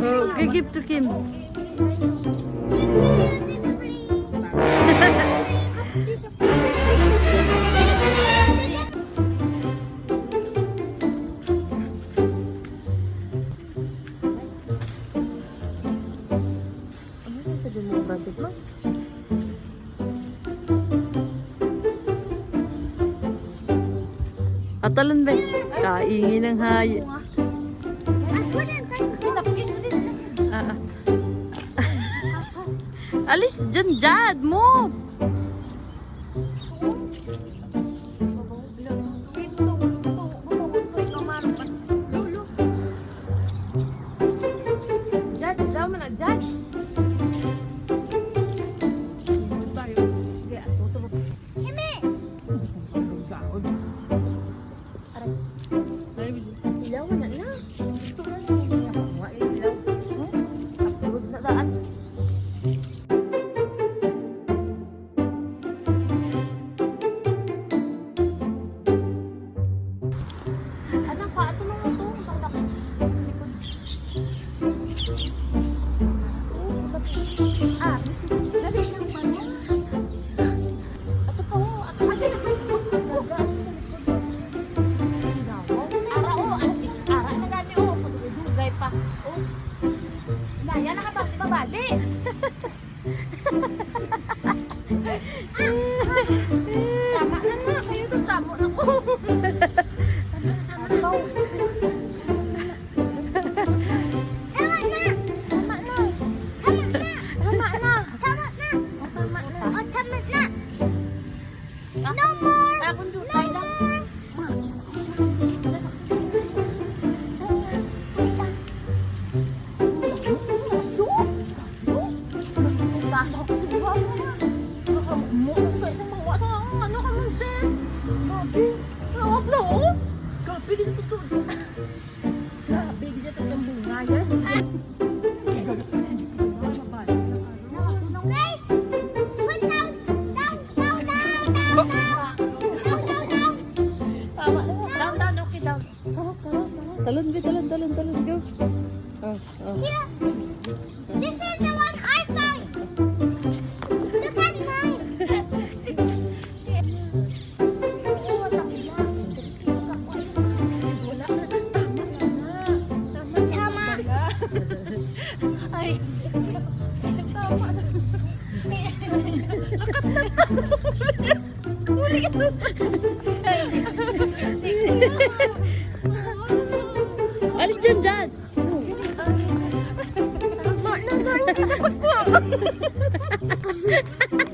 Oh, you it to Kim. Atalan ba? Kaingin ng hay. Ah. Alis dyan, Jad! Move! Mo na na. Ito na lang. Wa ilaw. Tulog na daan. Anak ito nung ito. Na ka ba? Di Down, down, down. Tama na. Down, down, okay, down. Talon, talon, talon, talon, go. Oh, oh. Here. Tama. Alis dyan, Jad! Tama na na. Hindi na.